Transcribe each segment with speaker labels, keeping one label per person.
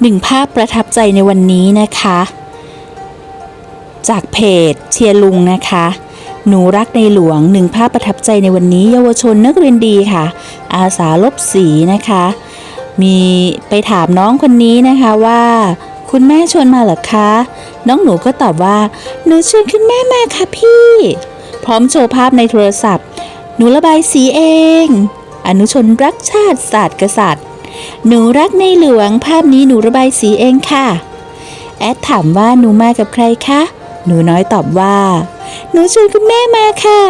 Speaker 1: หนึ่งภาพประทับใจในวันนี้นะคะ จากเพจเชียร์ลุงนะคะ หนูรักในหลวงหนึ่งภาพประทับใจในวันนี้ เยาวชนนักเรียนดีค่ะ อาสาลบสีนะคะ มีไปถามน้องคนนี้นะคะว่า คุณแม่ชวนมาหรอคะ น้องหนูก็ตอบว่า หนูชวนคุณแม่มาค่ะพี่ พร้อมโชว์ภาพในโทรศัพท์ หนูระบายสีเอง อนุชนรักชาติศาสตร์กษัตริย์ หนูรักในหลวงภาพนี้หนูระบายสีเองค่ะ แอดถามว่าหนูมากับใครคะ หนูน้อยตอบว่า หนูชวนคุณแม่มาค่ะ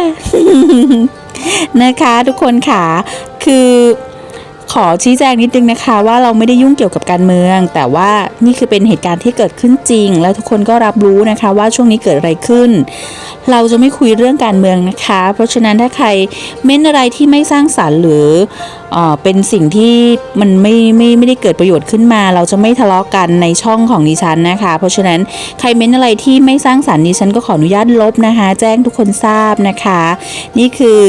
Speaker 1: นะคะทุกคนค่ะ คือ ขอชี้แจงนิดนึงนะคะ ว่าเราไม่ได้ยุ่งเกี่ยวกับการเมือง แต่ว่านี่คือเป็นเหตุการณ์ที่เกิดขึ้นจริง แล้วทุกคนก็รับรู้นะคะว่าช่วงนี้เกิดอะไรขึ้น เราจะไม่คุยเรื่องการเมืองนะคะ เพราะฉะนั้นถ้าใครเม้นอะไรที่ไม่สร้างสารรค์หรือเอเป็นสิ่งที่มันไม่ไม่ไม่ได้เกิดประโยชน์ขึ้นมา เราจะไม่ทะเลาะกันในช่องของดิฉันนะคะ เพราะฉะนั้นใครเม้นอะไรที่ไม่สร้างสารรค์ดิฉันก็ขออนุญาตลบนะคะ แจ้งทุกคนทราบนะคะ นี่คือ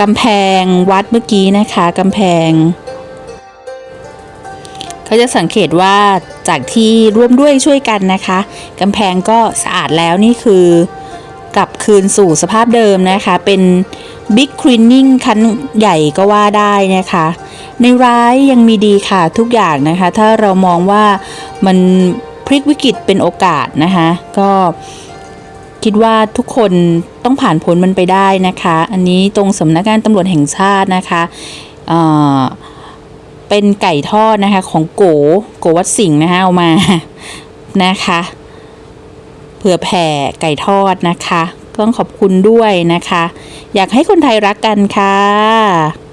Speaker 1: กำแพงวัดเมื่อกี้นะคะกำแพงเขาจะสังเกตว่าจากที่ร่วมด้วยช่วยกันนะคะกำแพงก็สะอาดแล้วนี่คือกลับคืนสู่สภาพเดิมนะคะ เป็นบิ๊กคลีนนิ่งคันใหญ่ก็ว่าได้นะคะ ในร้ายยังมีดีค่ะทุกอย่างนะคะ ถ้าเรามองว่ามันพลิกวิกฤตเป็นโอกาสนะคะ ก็ คิดว่าทุกคนต้องผ่านพ้นมันไปได้นะคะ อันนี้ตรงสำนักงานตำรวจแห่งชาตินะคะเเป็นไก่ทอดนะคะของโกโกวัดสิงห์นะคะเอามานะคะเผื่อแผ่ไก่ทอดนะคะต้องขอบคุณด้วยนะคะ อยากให้คนไทยรักกันค่ะ